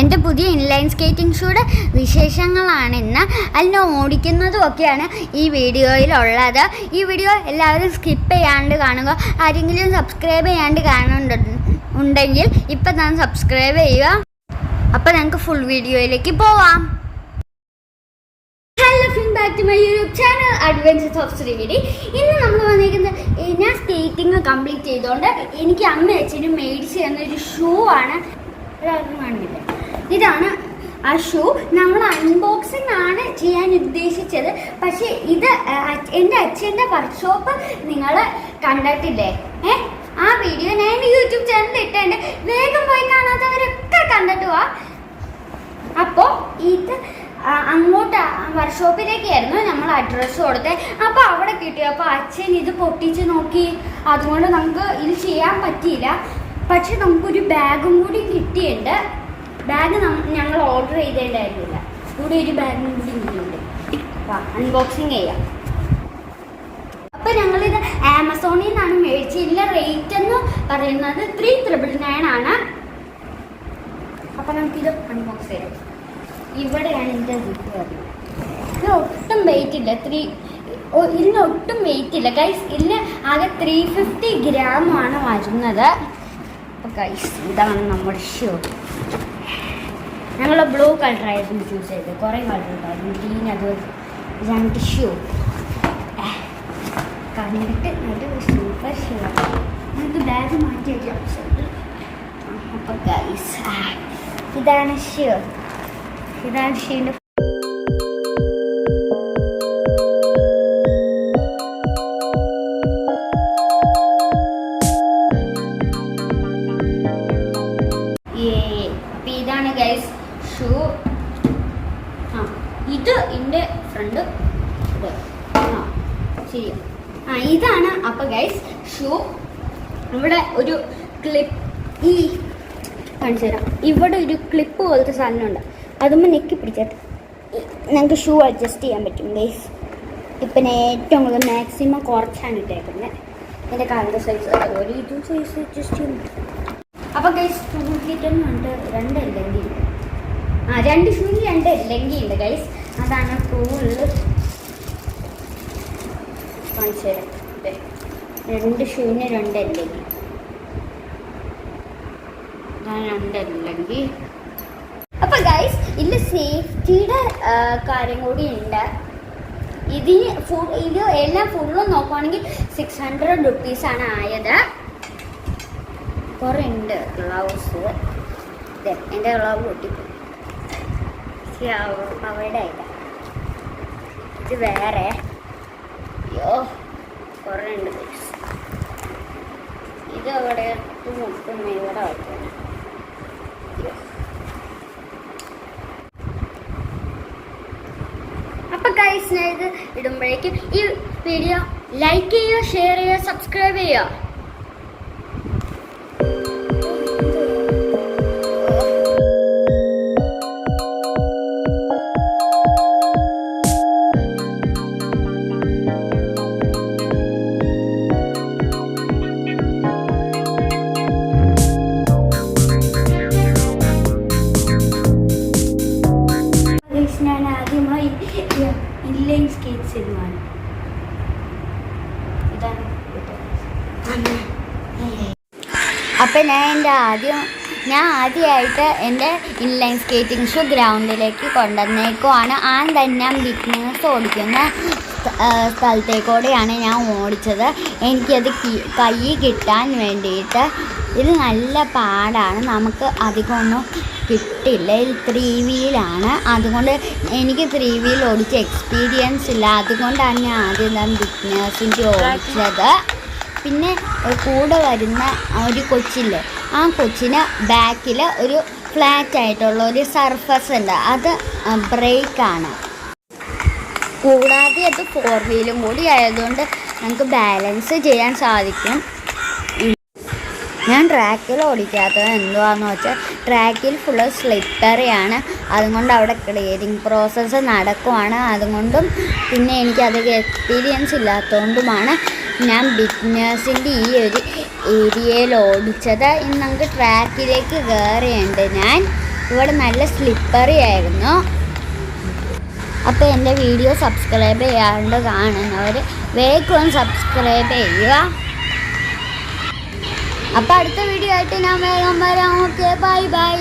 എന്റെ പുതിയ inline skating ഷൂയുടെ വിശേഷങ്ങളാണ് ഇന്ന് അതിനെ ഓടിക്കുന്നതും ഒക്കെയാണ് ഈ വീഡിയോയിലുള്ളത്. ഈ വീഡിയോ എല്ലാവരും സ്കിപ്പ് ചെയ്യാണ്ട് കാണുക. ആരെങ്കിലും സബ്സ്ക്രൈബ് ചെയ്യാണ്ട് കാണുന്നുണ്ട് ഉണ്ടെങ്കിൽ ഇപ്പം താൻ സബ്സ്ക്രൈബ് ചെയ്യുക. അപ്പം നമുക്ക് ഫുൾ വീഡിയോയിലേക്ക് പോവാം. To my YouTube channel adventures of ശ്രീവിടി ഇന്ന് നമ്മൾ വന്നിരിക്കുന്നത് ഞാൻ സ്കേറ്റിംഗ് കംപ്ലീറ്റ് ചെയ്തുകൊണ്ട് എനിക്ക് അമ്മ അച്ഛനും മേടിച്ച് തന്നൊരു ഷൂ ആണ്. ഒരാൾക്കും കാണുന്നില്ല ഇതാണ് അഷു നമ്മൾ അൺബോക്സിംഗ് ആണ് ചെയ്യാൻ ഉദ്ദേശിച്ചത്. പക്ഷേ ഇത് എന്റെ അച്ഛന്റെ വർക്ക്ഷോപ്പ് നിങ്ങൾ കണ്ടിട്ടില്ലേ? ഏ? ആ വീഡിയോ ഞാൻ എന്റെ യൂട്യൂബ് ചാനലിൽ ഇട്ടുണ്ട് വേഗം പോയി കാണാത്തവരൊക്കെ കണ്ടിട്ട് പോവാ അപ്പോൾ ഇത് അങ്ങോട്ട് വർക്ക്ഷോപ്പിലേക്കായിരുന്നു നമ്മൾ അഡ്രസ്സ് കൊടുത്തത് അപ്പോൾ അവിടെ കിട്ടി. അപ്പോൾ അച്ഛൻ ഇത് പൊട്ടിച്ച് നോക്കി. അതുകൊണ്ട് നമുക്ക് ഇത് ചെയ്യാൻ പറ്റിയില്ല. പക്ഷെ നമുക്കൊരു ബാഗും കൂടി കിട്ടിയിട്ടുണ്ട്. ബാഗ് ഞങ്ങൾ ഓർഡർ ചെയ്തിട്ടുണ്ടായിരുന്നില്ല ഇവിടെ ഒരു ബാഗും കൂടി കിട്ടിയിട്ടുണ്ട് അൺബോക്സിങ് ചെയ്യാം. അപ്പൊ ഞങ്ങളിത് ആമസോണിൽ നിന്നാണ് മേടിച്ചത്. ഇതിന്റെ റേറ്റ് എന്ന് പറയുന്നത് ത്രീ ത്രിബിൾ നയൻ ആണ്. അപ്പൊ നമുക്കിത് അൺബോക്സ് ചെയ്യാം. ഇവിടെയാണ് എന്റെ ഇത് ഒട്ടും വെയിറ്റ് ഇല്ല. ത്രീ ഇതിന് ഒട്ടും വെയിറ്റ് ഇല്ല. ഗൈസ് ഇതിന് ആകെ ത്രീ ഫിഫ്റ്റി ഗ്രാം ആണ് വരുന്നത്. അപ്പൊ ഗൈസ് ഇതാണ് നമ്മുടെ ഷൂ ഞങ്ങൾ ബ്ലൂ കളറായിരുന്നു ചൂസ് ചെയ്തത്. കുറേ കളർ ഉണ്ടായിരുന്നു. ഗ്രീൻ അത് രണ്ട് ഷൂ കണ്ടിട്ട് നല്ല സൂപ്പർ ഷൂ നമുക്ക് ബാഗ് മാറ്റി വയ്ക്കാം ഇതാണ് ഷൂ ഇതാണ് ഷൂന്റെ ഇത് എന്റെ ഫ്രണ്ട് ഇത്. ആ ആ ഇതാണ് അപ്പൊ ഗൈസ് ഷൂ ഇവിടെ ഒരു ക്ലിപ്പ് ഈ കാണിച്ചു തരാം. ഇവിടെ ഒരു ക്ലിപ്പ് പോലത്തെ സാധനമുണ്ട്. അതുമ്പോൾ നെക്കി പിടിച്ചിട്ട് ഞങ്ങൾക്ക് ഷൂ അഡ്ജസ്റ്റ് ചെയ്യാൻ പറ്റും ഗൈസ് ഇപ്പം ഏറ്റവും കൂടുതൽ മാക്സിമം കുറച്ചാണ് ഇട്ടേക്കുന്നത്. എന്റെ കാലിന്റെ സൈസ് ഒരു ഇതും സൈസ് അഡ്ജസ്റ്റ് പറ്റും. അപ്പോൾ ഗൈസ് ഉണ്ട് രണ്ട് എല്ലെങ്കിൽ ആ രണ്ട് ഷൂവിൽ രണ്ട് ലെങ്കി ഉണ്ട് ഗൈസ് അതാണ് ഫുള്ള് കാണിച്ചു. രണ്ട് ഷൂവിന് രണ്ടല്ലെങ്കിൽ രണ്ടല്ലെങ്കിൽ. അപ്പൊ ഗൈസ് ഇതിൽ സേഫ്റ്റിയുടെ കാര്യം കൂടി ഉണ്ട്. ഇതിന് ഫുൾ ഇത് എല്ലാം ഫുള്ളും നോക്കുവാണെങ്കിൽ സിക്സ് ഹൺഡ്രഡ് റുപ്പീസാണ് ആയത്. കുറേ ഉണ്ട് ഗ്ലൗസ് എന്റെ ഗ്ലൗ പൊട്ടിപ്പോയി. അവരുടെ ഇല്ല ഇത് വേറെ. അയ്യോ കുറേ ഉണ്ട്. ഇത് അവിടെ മൊത്തം ഇവിടെ വയ്ക്കണം അപ്പൊ ഗൈസ് ഞാൻ ഇത് ഇടുമ്പോഴേക്കും ഈ വീഡിയോ ലൈക്ക് ചെയ്യുക ഷെയർ ചെയ്യുക സബ്സ്ക്രൈബ് ചെയ്യുക. അപ്പം ഞാൻ എന്റെ ആദ്യം ഞാൻ ആദ്യമായിട്ട് എന്റെ ഇൻലൈൻ സ്കേറ്റിംഗ് ഷൂ ഗ്രൗണ്ടിലേക്ക് കൊണ്ടുവന്നേക്കുവാണ്. ആൻ തന്നെ ബിഗ്നേഴ്സ് ഓടിക്കുന്ന സ്ഥ- സ്ഥലത്തേക്കൂടെയാണ് ഞാൻ ഓടിച്ചത്. എനിക്കത് കൈ കിട്ടാൻ വേണ്ടിയിട്ട് ഇത് നല്ല പാടാണ്. നമുക്ക് അധികമൊന്നും കിട്ടില്ല. ഇത് ത്രീ വീലാണ് അതുകൊണ്ട് എനിക്ക് ത്രീ വീൽ ഓടിച്ച എക്സ്പീരിയൻസ് ഇല്ല. അതുകൊണ്ടാണ് ഞാൻ ആദ്യം ഞാൻ ബിഗ്നേഴ്സിന്റെ ഓടിച്ചത്. പിന്നെ കൂടെ വരുന്ന ഒരു കൊച്ചില്ലേ ആ കൊച്ചിന് ബാക്കിൽ ഒരു ഫ്ലാറ്റ് ആയിട്ടുള്ള ഒരു സർഫസ് ഉണ്ട്. അത് ബ്രേക്കാണ് കൂടാതെ അത് ഫോർ വീലും കൂടി ആയതുകൊണ്ട് നമുക്ക് ബാലൻസ് ചെയ്യാൻ സാധിക്കും. ഞാൻ ട്രാക്കിൽ ഓടിക്കാത്തത് എന്തുവാന്ന് വെച്ചാൽ ട്രാക്കിൽ ഫുള്ള് സ്ലിപ്പറിയാണ് അതുകൊണ്ട് അവിടെ ക്ലിയറിങ് പ്രോസസ്സ് നടക്കുവാണ്. അതുകൊണ്ടും പിന്നെ എനിക്കത് എക്സ്പീരിയൻസ് ഇല്ലാത്തതുകൊണ്ടുമാണ് ഞാൻ ബിഗ്നേഴ്സിന്റെ ഈ ഒരു ഏരിയയിൽ ഓടിച്ചത്. ഇന്ന് നമുക്ക് ട്രാക്കിലേക്ക് കയറിയുണ്ട് ഞാൻ. ഇവിടെ നല്ല സ്ലിപ്പറി ആയിരുന്നു. അപ്പോൾ എന്റെ വീഡിയോ സബ്സ്ക്രൈബ് ചെയ്യാണ്ട് കാണുന്നവർ വേഗം സബ്സ്ക്രൈബ് ചെയ്യുക. അപ്പോൾ അടുത്ത വീഡിയോ ആയിട്ട് ഞാൻ വേഗം വരാം. Okay bye bye